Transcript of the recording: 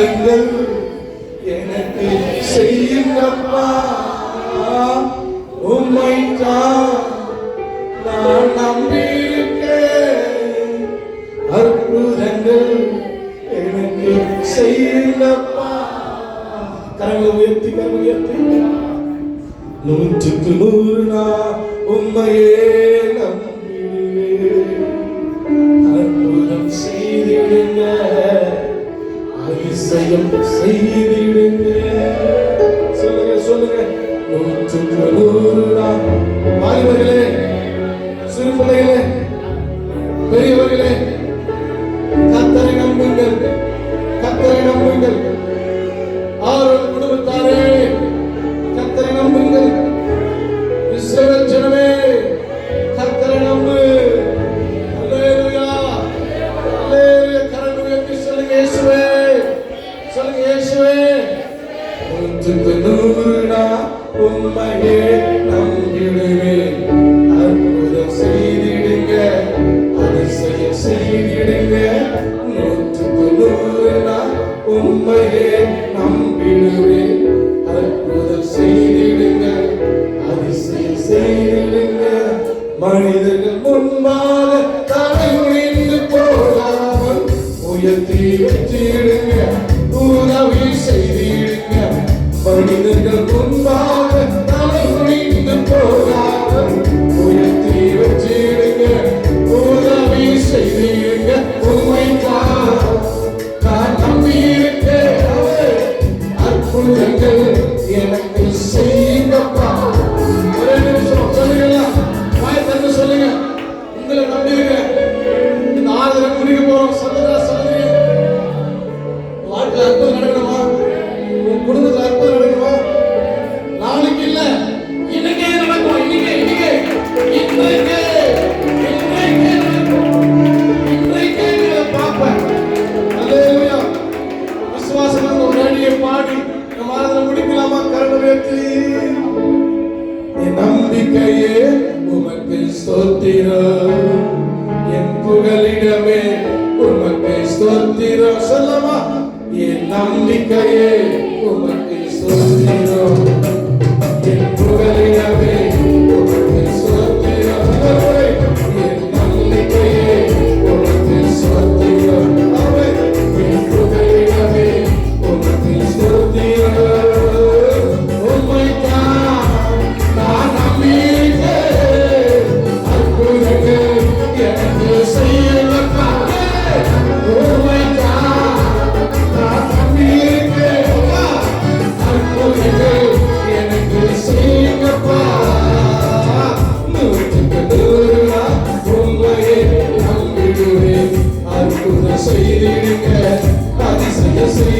அற்புதங்கள் எனக்கு செய்யுங்கப்பா. உம்மை நான் நம்பியிருக்கேன். அற்புதங்கள் எனக்கு செய்யுங்கப்பா. கரங்களை உயர்த்தி கரங்களை உயர்த்தி. நூற்றுக்கு நூறு நான் உண்மையே நம்ப அதிசயம் செய்திடுங்க சொல்லுங்க சொல்லுங்க. நூற்றுக்கு நூறு வாலிபர்களே சிறு பிள்ளைகளே. பிரபுவிடா உண்மையே நம்பிடுவேன். அற்புதம் செய்திடுங்க அதிசயம் செய்திடுங்க. நூற்றுக்கு நூறு நான் உண்மையே நம்பிடுவேன். அற்புதம் செய்திடுங்க அதிசயம் செய்திடுங்க. மனிதன் Savior. ஸ்தோத்திரம் என் புகலிடமே உமக்கு ஸ்தோத்திரம் சொல்லவா? என் நம்பிக்கையே உமக்கு ஸ்தோத்திரம் I'm didn't care. Now they say you.